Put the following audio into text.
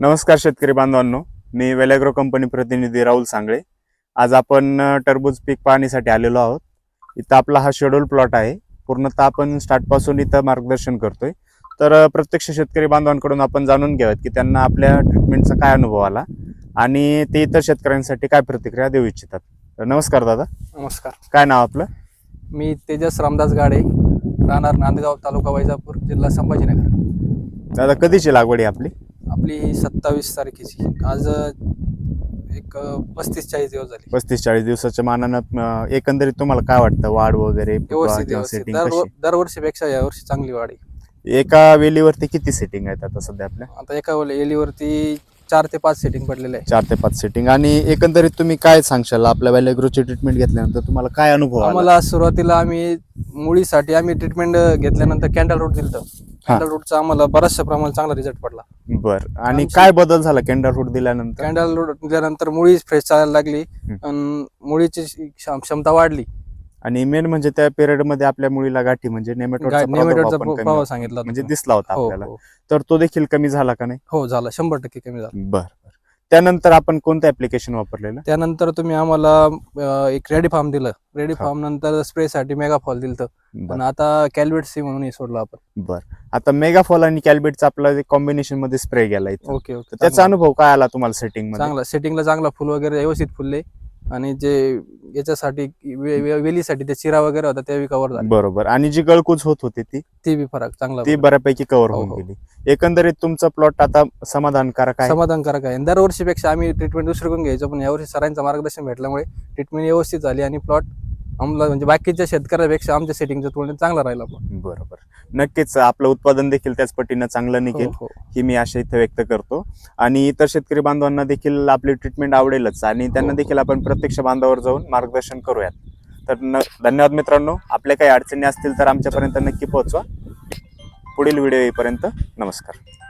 नमस्कार शेतकरी बांधवांनो मी वेलॅग्रो कंपनी प्रतिनिधी राहुल सांगळे. आज आपण टरबूज पीक पाहणीसाठी आलेलो आहोत. इथं आपला हा शेड्यूल प्लॉट आहे. पूर्णतः आपण स्टार्टपासून इथं मार्गदर्शन करतोय. तर प्रत्यक्ष शेतकरी बांधवांकडून आपण जाणून घ्यावेत की त्यांना आपल्या ट्रीटमेंटचा काय अनुभव आला आणि ते इतर शेतकऱ्यांसाठी काय प्रतिक्रिया देऊ इच्छितात. तर नमस्कार दादा. नमस्कार. काय नाव आपलं? मी तेजस रामदास गाडे राहणार नांदगाव तालुका वैजापूर जिल्हा संभाजीनगर. दादा कधीची लागवड आहे आपली? आपली सत्तावीस तारखेची. आज एक पस्तीस चाळीस दिवस झाले. पस्तीस चाळीस दिवसाच्या मानानं एकंदरीत तुम्हाला काय वाटतं? वाढ वगैरे व्यवस्थित व्यवस्थित. दर? दरवर्षीपेक्षा यावर्षी चांगली वाढ आहे. एका वेलीवरती किती सेटिंग आहेत आता सध्या आपल्या? आता एका वेळेला एलीवरती चार ते पाच सेटिंग पडलेले आहे चार ते पाच सेटिंग आणि एकंदरीत तुम्ही काय सांगशाल? आपल्या व्हॅलेग्रोची ट्रीटमेंट घेतल्यानंतर तुम्हाला काय अनुभव आम्हाला सुरुवातीला आम्ही मुळीसाठी आम्ही ट्रीटमेंट घेतल्यानंतर कॅन्डल रूट दिलं कॅन्डल रूटचा आम्हाला बऱ्याचशा प्रमाणात चांगला रिझल्ट पडला. बर. आणि आमची- काय बदल झाला केंडर रूट दिल्यानंतर? कॅन्डल रूट दिल्यानंतर मुळी फ्रेश चालायला लागली आणि मुळीची क्षम- क्षमता वाढली. आणि मेन म्हणजे त्या पिरियडमध्ये आपल्या मुलीला गाठी म्हणजे नेमेटोडचा नेमेटोडचा प्रादुर्भाव पण कमी प्रभाव होता. सांगितला म्हणजे होता. दिसला होता हो, आपल्याला. हो. तर तो देखील कमी झाला का नाही? हो झाला. शंभर टक्के कमी झाला. बर. त्यानंतर आपण कोणतं ऍप्लिकेशन वापरलेलं? त्यानंतर तुम्ही आम्हाला अं, एक रेडी फार्म दिलं. रेडी हा. फार्म नंतर स्प्रे साठी मेगा फॉल दिलं बर. आणि आता कॅल्वेट सी म्हणून हे सोडलं आपण. बर. आता मेगाफॉल आणि कॅल्बिटचा आपला कॉम्बिनेशनमध्ये स्प्रे गेला इथं. Okay okay. त्याचा अनुभव काय आला तुम्हाला सेटिंगमध्ये? चांगला. सेटिंगला चांगला फुल वगैरे व्यवस्थित फुलले. आणि जे याच्यासाठी वे- वे- वेलीसाठी ते चिरा वगैरे होता ते बी कव्हर झाले. बरोबर. आणि जी गळकूच होत होती ती? ते बी फरक चांगला ती फरक. बऱ्यापैकी कव्हर हो, होऊन हो. गेली. एकंदरीत तुमचा प्लॉट आता समाधानकारक आहे? समाधानकारक आहे. दरवर्षीपेक्षा आम्ही ट्रीटमेंट दुसरीकडून घ्यायचो पण यावर्षी सरांचं मार्गदर्शन भेटल्यामुळे ट्रीटमेंट व्यवस्थित झाली आणि प्लॉट आम्हाला म्हणजे बाकीच्या शेतकऱ्यापेक्षा आमच्या सेटिंगच्या तुलनेत चांगला राहिला plot. बरोबर. नक्कीच आपलं उत्पादन देखील त्याच पटीनं चांगलं निघेल हो, हो. ही मी आशा इथे व्यक्त करतो. आणि इतर शेतकरी बांधवांना देखील आपली ट्रीटमेंट आवडेलच. आणि त्यांना हो. देखील आपण प्रत्यक्ष बांधावर जाऊन मार्गदर्शन करूयात. तर न धन्यवाद मित्रांनो. आपल्या काही अडचणी असतील तर आमच्यापर्यंत नक्की पोहोचवा. पुढील व्हिडिओ येईपर्यंत नमस्कार.